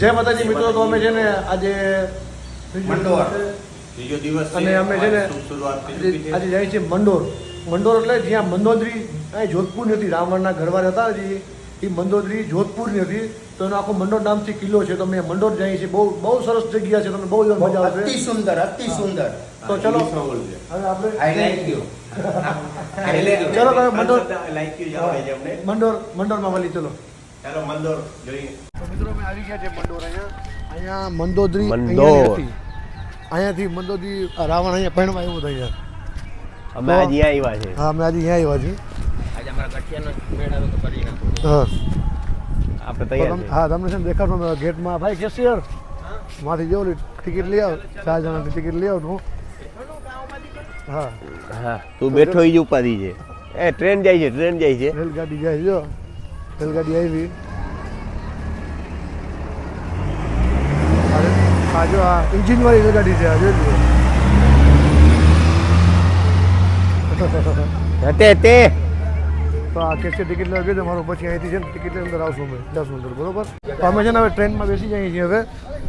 જય માતાજી મિત્રો તો અમે છે ને આજે. દિવસ અને અમે છે ને આજે છે. જાય છે મંડોર. મંડોર એટલે જ્યાં મંદોદરી અહીં જોધપુરની હતી રાવણના ઘરવાર હતા જે એ મંદોદરી જોધપુરની હતી. તો એનો આખો મંડોર નામથી કિલ્લો છે. તમે મંડોર જઈએ છીએ બહુ બહુ સરસ જગ્યા છે. તમને બહુ મજા મજા અતિ સુંદર અતિ સુંદર. તો ચલો. હવે આપણે આઈ લાઈક યુ ચલો તમે મંડોર છે મંડોર મંડોરમાં મળી ચલો. ચાલો મંદોર જોઈએ. તો મિત્રો અમે આવી ગયા છે મંડોર અહીંયા. અહીંયા મંદોદરી મંદોર. અહીંયાથી મંદોદરી રાવણ અહીંયા પહેણવા આવ્યો હતો અહીંયા. અમે આજે અહીંયા આવ્યા છે હા અમે આજે અહીંયા આવ્યા છીએ. આજે અમારા ગઠિયાનો મેળ તો કરી નાખો હા. આપણે તૈયાર હા તમને છે દેખાડો ગેટમાં ભાઈ કેશિયર માથી જો ટિકિટ લઈ આવ. ચાર જણાની ટિકિટ લઈ આવ હા. હા તું બેઠો ઈ જ ઉપાધિ છે. એ ટ્રેન જાય છે ટ્રેન જાય છે. રેલગાડી જાય જો. રેલગાડી આવી. આ જો આ ઇન્જિન રેલગાડી છે આ જોઈ તે તે. તો આ કેસે ટિકિટ લેવા ગયો મારું પછી અહીંથી છે ને ટિકિટ અંદર આવશું મેં દસ અંદર બરોબર? તો અમે છે ને હવે ટ્રેનમાં બેસી જઈએ છીએ હવે.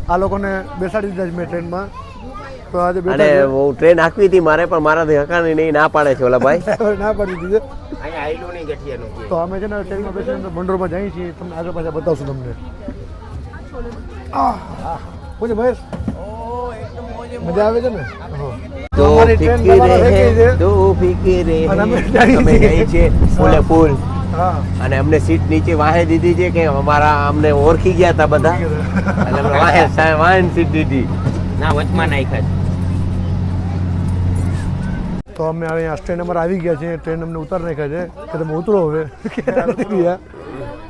આ લોકોને બેસાડી દીધા છે મેં ટ્રેનમાં. તો આજે ટ્રેન આખવી હતી મારે પણ મારાથી હકાની નહીં ના પાડે છે ઓલા ભાઈ. ના પાડી દીધી છે. નહીં ગઠિયાનું તો અમે છે ને ટ્રેનિંગ બેસીને અંદર મંડોરમાં જઈએ છીએ. તમને આગળ પાછા બતાવશું તમને. આહ. ભાઈ મજા આવે છે ને? તો અમારી ટ્રેન તમારા ફિકરે હે તો ફિકરે અને અમે જઈએ છીએ. ફૂલે ફૂલ. અને અમને સીટ નીચે વાહે દીધી છે કે અમારા અમને ઓળખી ગયા હતા બધા. અને અમને વાહે સાહેબ વાહે સીટ દીધી. ના વચમાં નાખ્યા તો અમે હવે અહીંયા સ્ટેન્ડ નંબર આવી ગયા છે. ટ્રેન અમને ઉતાર નાખ્યા છે કે તમે ઉતરો હવે.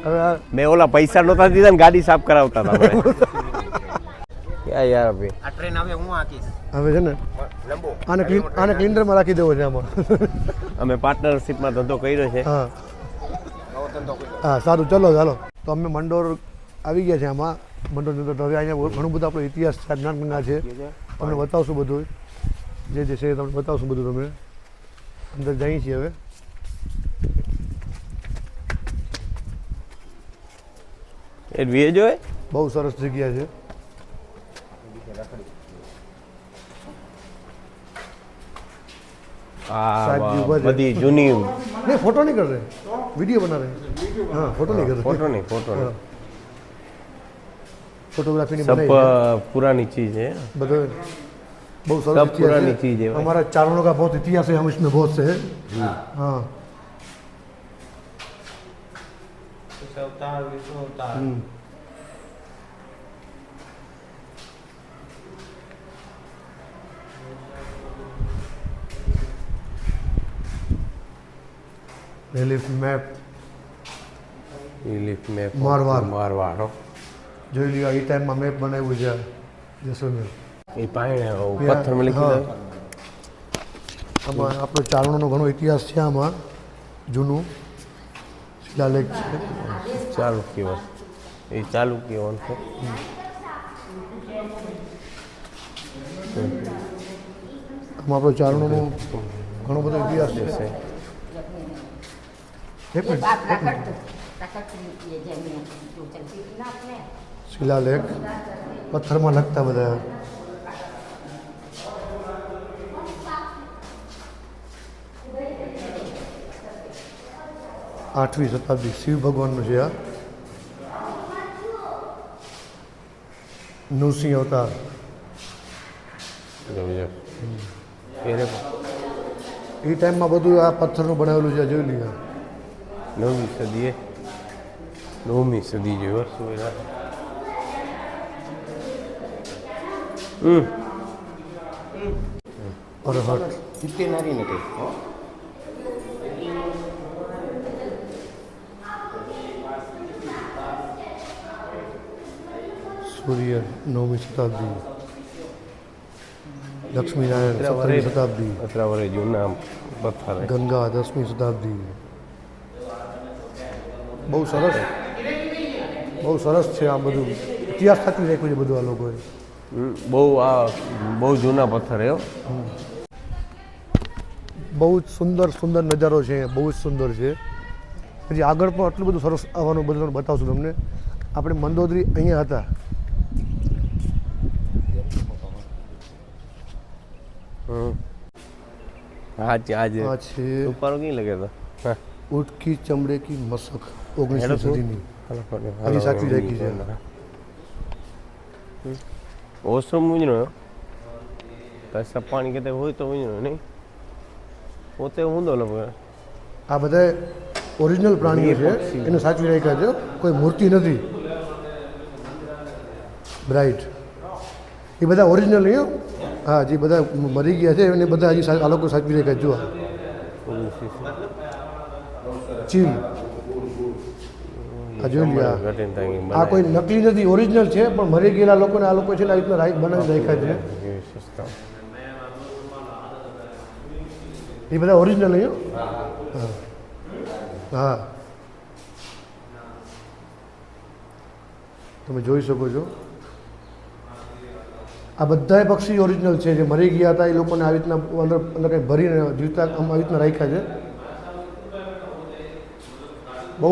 હવે મેં ઓલા પૈસા નહોતા દીધા ને ગાડી સાફ કરાવતા હતા યાર ભાઈ આ ટ્રેન હવે હું આકીશ. હવે છે ને આને ક્લીન આને ક્લિન્ડરમાં રાખી દેવો છે આમાં. અમે પાર્ટનરશિપમાં ધંધો કર્યો છે. હા. હા સારું ચલો ચાલો તો અમે મંડોર આવી ગયા છે આમાં. મંડોર અંદર તો હવે અહીંયા ઘણું બધું આપણો ઇતિહાસ છે નાનકના છે. તમને બતાવશું બધું. જે જે છે એ તમને બતાવશું બધું તમને. અંદર જઈએ છીએ હવે. બહુ સરસ જગ્યા છે. બધી જૂની નહીં વીડિયો બના પુરાની ચીજ बहुत सब सारा इतिहास पुरानी है। चीज़ है भाई। हमारा चारणों का बहुत इतिहास है हम इसमें बहुत से हैं हाँ અવતાર વિષ્ણુ અવતાર हम्म। Relief map relief map Marwar. Marwar હો. જોઈ લ્યો એ ટાઈમમાં મેપ બનાવ્યું છે જેસલમેર એ પાણી પથ્થર મેં લખી આમાં આપણો ચારણોનો ઘણો ઇતિહાસ છે આમાં. જૂનું. શિલાલેખ છે. ચાલુ કહેવાય એ ચાલુક્ય વંશ આમાં આપણો ચારણોનો ઘણો બધો ઇતિહાસ છે. શિલાલેખ પથ્થરમાં લખતા બધા. આઠમી શતાબ્દી શિવ ભગવાનનું છે આ. નૃસિંહ અવતાર. એ એ ટાઈમમાં બધું આ પથ્થરનું બનાવેલું છે જોઈ લઈએ નવમી સદીએ. નવમી સદી જે વર્ષો એના અરહટ સિત્તેર નારી સૂર્ય નવમી શતાબ્દી લક્ષ્મીનારાયણ સત્તરમી શતાબ્દી અતરા વરે જૂના પથ્થર ગંગા દસમી શતાબ્દી બહુ સરસ બહુ સરસ છે આ બધું ઇતિહાસ થતી રાખ્યું છે બધું આ લોકોએ બહુ આ બહુ જૂના પથ્થર એવો બહુ જ સુંદર સુંદર નજારો છે બહુ જ સુંદર છે હજી આગળ પણ આટલું બધું સરસ આવવાનું બધું બતાવશું તમને. આપણે મંદોદરી અહીંયા હતા. જ આજે આ છે ઉપર કઈ લગે તો હા કી ચમડે કી મસક ઓગણીસમી? સદીની હાલો, હાલો, હજી હાલો, સાચવી રાખી છે. હમ. ઓછો મૂંઝનો કશા પાણી કેતે હોય તો મૂંઝનો નહીં પોતે ઊંધો લગો આ બધા ઓરિજિનલ પ્રાણીઓ છે એને સાચવી રાખ્યા છે કોઈ મૂર્તિ નથી બ્રાઇટ એ બધા ઓરિજિનલ નહીં હો. જે બધા મરી ગયા છે, એને બધા હજી આ લોકો સાચવી રાખ્યા જો ચીલ આ કોઈ નકલી નથી ઓરિજિનલ છે, પણ મરી ગયેલા લોકોને આ લોકો છે ને આ રીતના રાઈટ બનાવી રાખ્યા છે. એ બધા ઓરિજિનલ. હા. હા. તમે જોઈ શકો છો. આ બધાય પક્ષી ઓરિજિનલ છે જે મરી ગયા હતા એ લોકોને આવી રીતના અંદર અંદર કંઈ ભરીને જીવતા આમ આવી રીતના રાખ્યા છે. બહુ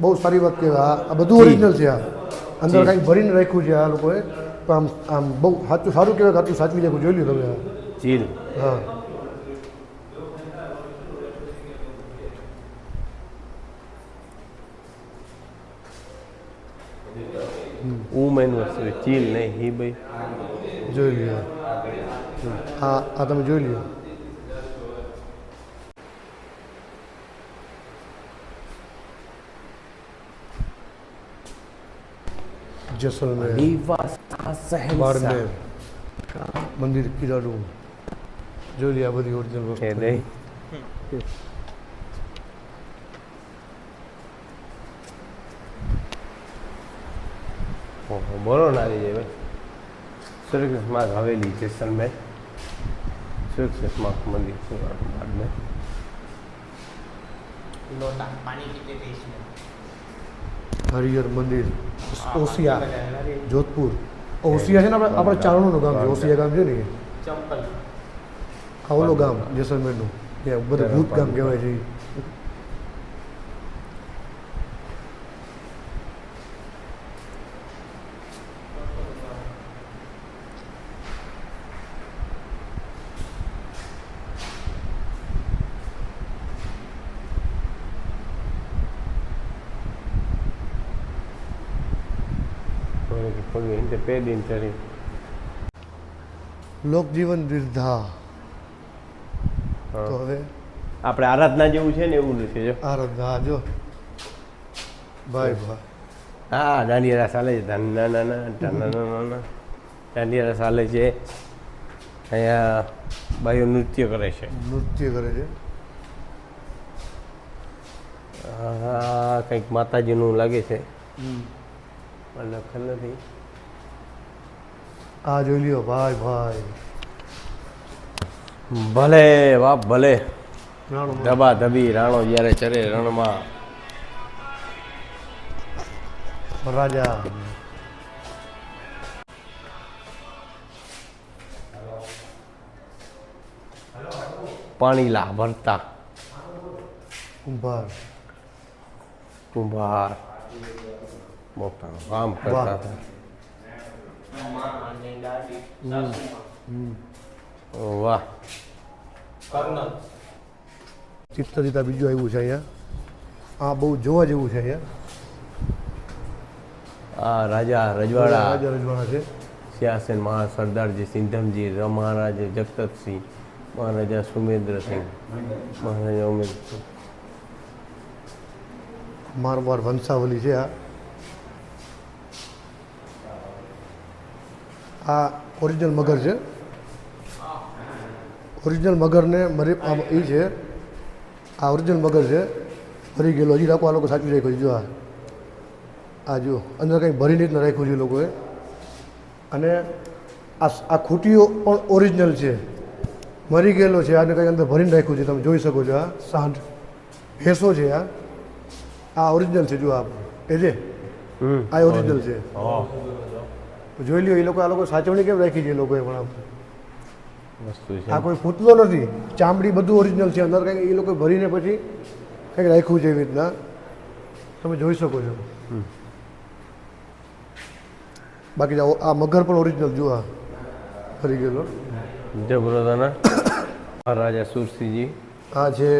બહુ સારી વાત કહેવાય. આ બધું ઓરિજિનલ છે આ. અંદર કંઈક ભરીને રાખ્યું છે આ લોકોએ. તો આમ આમ બહુ સાચું સારું કહેવાય સાચું સાચવી રાખવું જોઈ લો તમે ચીલ હા. ઉમેન વસ્તુ ચીલ નહીં? હી ભાઈ? જોઈ લ્યો. હા આ તમે જોઈ લ્યો. મંદિર કિરાડું જોઈ લ્યો આ બધી ઓરિજિનલ વસ્તુ. બોલો ના આવી જાય ભાઈ સુરક્ષમાં હવેલી જેસલમેર સુરક્ષમાં મંદિર છે હરિહર મંદિર ઓસિયા જોધપુર ઓસિયા છે ને આપણે આપણે ચારણોનું ગામ છે ઓસિયા ગામ છે ને. ચંપલ આ ગામ જેસલમેરનું ત્યાં બધું ભૂત ગામ કહેવાય છે ઈ. પગે ઇન્ટે પેડીને ચડી. લોકજીવન દીર્ઘા તો હવે આપણે આરાધના જેવું છે ને એવું નથી જો. આરાધના જો. ભાઈ ભાઈ હા દાંડિયા રસ હાલે છે. ધન નાના ધન ના ના ના ના. દાંડિયા રસ હાલે છે. અહીંયા બાઈઓ નૃત્ય કરે છે. નૃત્ય કરે છે. કંઈક માતાજીનું લાગે છે. પણ લખેલ નથી. આ જોઈ લ્યો ભાઈ ભાઈ. ભલે બાપ ભલે. રાણો ધબા ધબી રાણો જ્યારે ચરે રણમાં. રાજા. પાણીલા ભરતા. કુંભાર. કુંભાર. મોટા કામ કરતા હતા. વાહ. ચિત્ર બીજું આવ્યું છે અહીંયા. આ બહુ જોવા જેવું છે અહીંયા. આ રાજા રજવાડા. રાજા રજવાડા છે. સિયાસન મહા સરદારજી સિંધમજી મહારાજા જગતસિંહ મહારાજા સુમેન્દ્રસિંહ મહારાજા ઉમેદસિંહ મારવાર વંશાવલી છે આ. આ ઓરિજિનલ મગર છે. ઓરિજિનલ મગરને મરી એ છે. આ ઓરિજિનલ મગર છે. ભરી ગયેલો. હજી રાખો આ લોકો સાચવી રાખ્યું છે જો આ. આ જો અંદર કંઈ ભરીને જ ન રાખ્યું છે લોકોએ. અને આ આ ખૂટીઓ પણ ઓરિજિનલ છે. મરી ગયેલો છે. આને કંઈ અંદર ભરીને રાખ્યું છે. તમે જોઈ શકો છો આ સાંઠ ભેંસો છે આ. આ ઓરિજિનલ છે જો આ એ છે આ ઓરિજિનલ છે. જોઈ લ્યો એ લોકો આ લોકો સાચવણી કેમ રાખી છે એ લોકોએ પણ આમ? આ કોઈ પૂતલો નથી. ચામડી બધું ઓરિજિનલ છે. અંદર કંઈક એ લોકો ભરીને પછી કંઈક રાખ્યું છે એવી રીતના. તમે જોઈ શકો છો. બાકી આ મગર પણ ઓરિજિનલ જુઓ આ. ભરી ગયેલો. જબરોદાના મહારાજા સુરસિંહજી આ છે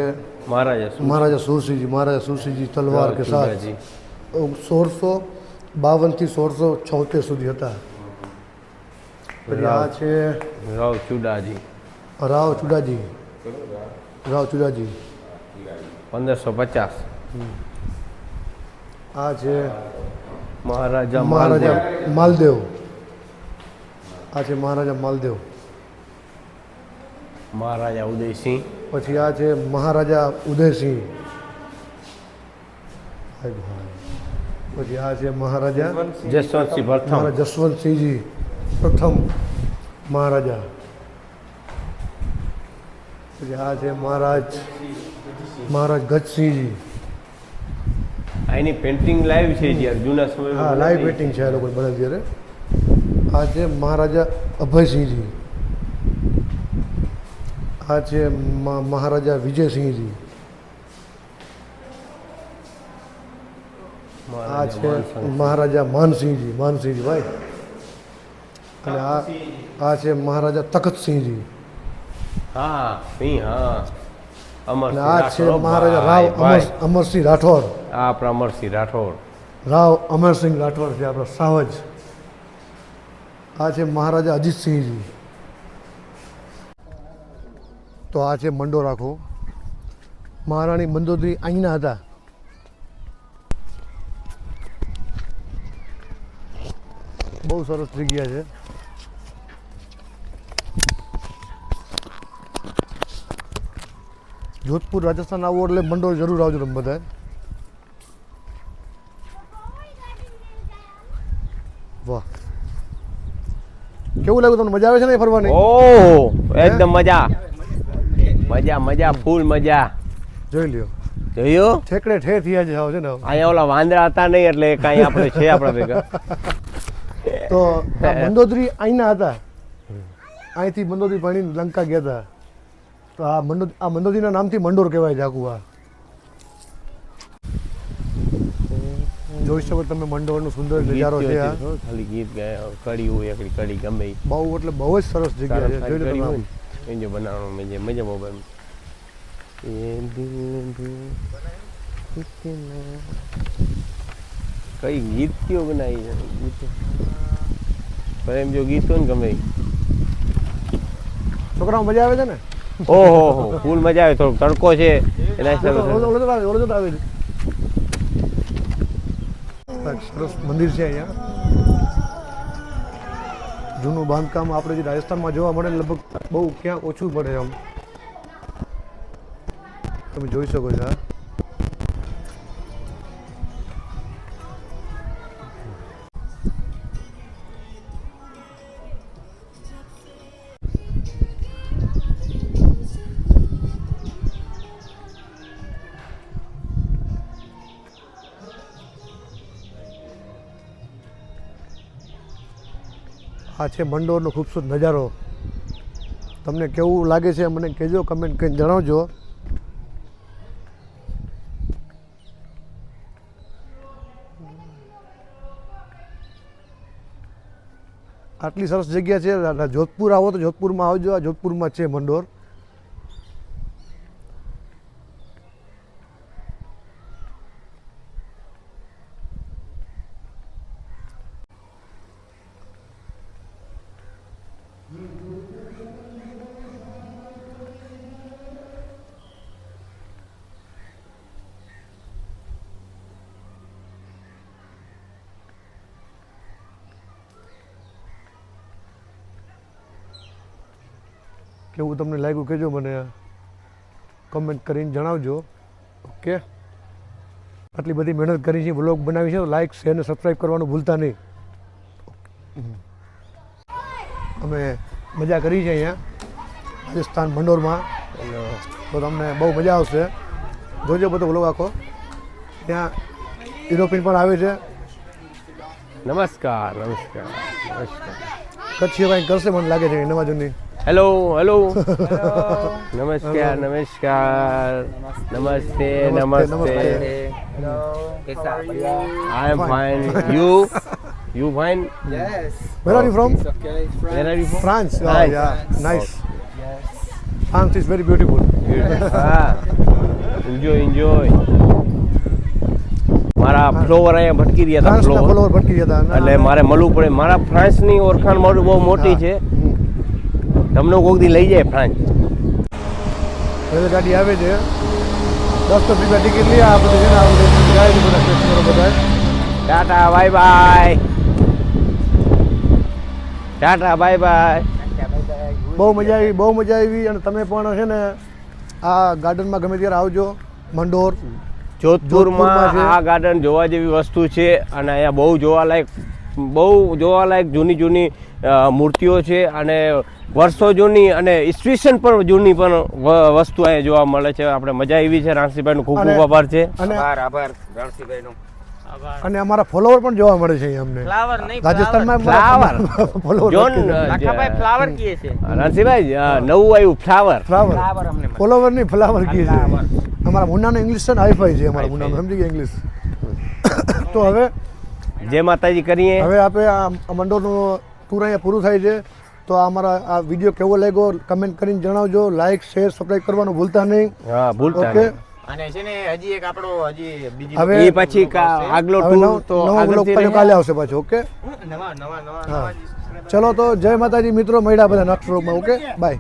મહારાજા મહારાજા સુરસિંહજી મહારાજા સુરસિંહજી તલવાર કે સાથ. સોળસો બાવનથી સોળસો છોતેર સુધી હતા. પછી આ છે. રાવ ચુડાજી. રાવ ચુડાજી. રાવ ચુડાજી. પંદરસો પચાસ. આ છે મહારાજા મહારાજા માલદેવ. આ છે મહારાજા માલદેવ. મહારાજા ઉદયસિંહ. પછી આ છે મહારાજા ઉદયસિંહ. પછી આ છે મહારાજા જસવંતસિંહ જસવંતસિંહજી. પ્રથમ મહારાજા. પછી આ છે મહારાજ મહારાજ ગજસિંહજી. એની પેન્ટિંગ લાઈવ છે જ્યારે જૂના સમય હા લાઈવ પેઇન્ટિંગ છે આ લોકો બધા જ્યારે આ છે મહારાજા અભયસિંહજી. આ છે મહારાજા વિજયસિંહજી. આ છે મહારાજા મહારાજા માનસિંહજી માનસિંહજી ભાઈ. અને આ આ છે મહારાજા તખતસિંહજી હા સિંહ હા. અમર આ છે મહારાજા રાવ અમર અમરસિંહ રાઠોડ. આ આપણા અમરસિંહ રાઠોડ. રાવ અમરસિંહ રાઠોડ છે આપણા સાવજ. આ છે મહારાજા અજીતસિંહજી તો આ છે મંડો રાખો મહારાણી મંદોદરી અહીંના હતા. બહુ સરસ જગ્યા છે. જોધપુર રાજસ્થાન આવો એટલે મંડોર જરૂર આવજો તમે બધા વાહ. કેવું લાગ્યું તમને? મજા આવે છે ને ફરવાની? ઓ એકદમ મજા. મજા મજા ફૂલ મજા. જોઈ લ્યો. જોયો? ઠેકડે ઠેર થયા છે હાવ છે ને અહીંયા ઓલા વાંદરા હતા નહીં એટલે કાંઈ આપણે છે આપણા ભેગા. તો મંદોદરી અહીંના હતા. અહીંથી મંદોદરી ભણીને લંકા ગયા હતા. તો આ મંદો આ મંડોદીના નામથી મંડોર કહેવાય છે આખું આ. જોઈ શકો તમે મંડોરનો સુંદર નજારો છે આ. ખાલી ગીત ગાય કડી હોય એકડી કડી ગમે. બહુ એટલે બહુ જ સરસ જગ્યા છે. જોઈ લો તમે એન્જો બનાવવાનો મેં જે મજા મોબાઈલ એ દિલ ભી કઈ ગીત કયો બનાવી છે? ગીત. પણ એમ જો ગીત ને ગમે. છોકરાઓ મજા આવે છે ને? ઓહો હો ફૂલ મજા આવે થોડોક તડકો છે એના હિસાબે. સરસ મંદિર છે અહીંયા. જૂનું બાંધકામ આપણે જે રાજસ્થાનમાં જોવા મળે લગભગ બહુ ક્યાં ઓછું પડે આમ. તમે જોઈ શકો છો આ છે મંડોરનો ખૂબસૂરત નજારો. તમને કેવું લાગે છે મને કહેજો કમેન્ટ કરીને જણાવજો. આટલી સરસ જગ્યા છે જોધપુર આવો તો જોધપુરમાં આવજો. આ જોધપુરમાં છે મંડોર. કેવું તમને લાગ્યું કહેજો મને કમેન્ટ કરીને જણાવજો. ઓકે આટલી બધી મહેનત કરી છે બ્લોગ બનાવી છે લાઇક શેર અને સબસ્ક્રાઈબ કરવાનું ભૂલતા નહીં. અમે મજા કરી છે અહીંયા રાજસ્થાન મંડોરમાં તો તમને બહુ મજા આવશે. જોજો બધો બ્લોગ આખો. ત્યાં યુરોપિયન પણ આવે છે. નમસ્કાર નમસ્કાર નમસ્કાર. કચ્છી ભાઈ કરશે મને લાગે છે એના બાજુની હેલો હેલો નમસ્કાર નમસ્કાર નમસ્તે નમસ્તે નમસ્તે. I am fine you you fine where are you from where are you from France France. Yeah nice France is very beautiful હા એન્જોય એન્જોય મારા ફ્લોવર અહીંયા ભટકી રહ્યા હતા ફ્રાન્સના ફ્લોવર ફોલોવર ભટકી ગયા હતા. એટલે મારે મળવું પડે. મારા ફ્રાન્સની ઓળખાણ મારું બહુ મોટી છે. હમ. તમને કોઈક દી લઈ જાય ફ્રાન્સ હવે ગાડી આવે છે. દસ તો રૂપિયા ટિકિટ લઈએ આ બધું છે આ બધું કસ્ટમરો બધા tata bye bye. Tata bye bye. બહુ મજા આવી બહુ મજા આવી અને તમે પણ છે ને આ ગાર્ડનમાં ગમે ત્યારે આવજો મંડોર. જોધપુરમાં આ ગાર્ડન જોવા જેવી વસ્તુ છે અને અહીંયા બહુ જોવાલાયક બહુ જોવાલાયક જૂની જૂની મૂર્તિઓ છે અને વર્ષો જૂની અને ઈસવીસન પણ જૂની પણ વસ્તુ અહીંયા જોવા મળે છે. આપણે મજા આવી છે. રાણસીભાઈનો ખૂબ ખૂબ આભાર છે. અને આભાર આભાર રાણસીભાઈનો અને અમારા ફોલોવર પણ જોવા મળે છે અમને. ફ્લાવર નહીં રાજસ્થાનમાં ફ્લાવર. ફોલોવર જોન લાખાભાઈ ફ્લાવર કીએ છે. રાણસીભાઈ નવું આવ્યું ફ્લાવર ફ્લાવર અમને ફોલોવર નહીં ફ્લાવર કહે છે. અમારા મુન્નાનો ઇંગ્લિશ છે ને હાઈફાઈ છે અમારા મુન્નાનો સમજી ગયા ઇંગ્લિશ તો હવે જય માતાજી કરીએ. હવે આપણે આ મંડળનું ટૂર અહીંયા પૂરું થાય છે. તો આ અમારા આ વીડિયો કેવો લાગ્યો કમેન્ટ કરીને જણાવજો. લાઈક શેર સબસ્ક્રાઇબ કરવાનું ભૂલતા નહીં. હા ભૂલતા ઓકે અને છે ને હજી એક આપણો હજી બીજી હવે એ પછી આગલો હવે ટૂર નવ- તો આગલો. કાલે આવશે પાછો ઓકે નવા નવા નવા ચલો તો જય માતાજી મિત્રો મળ્યા બધા બ્લોગમાં ઓકે બાય